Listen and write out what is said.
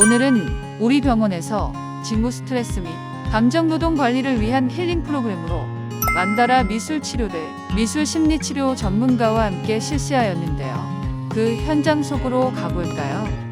오늘은 우리 병원에서 직무 스트레스 및 감정 노동 관리를 위한 힐링 프로그램으로 만다라 미술 치료대 미술 심리 치료 전문가와 함께 실시하였는데요. 그 현장 속으로 가볼까요?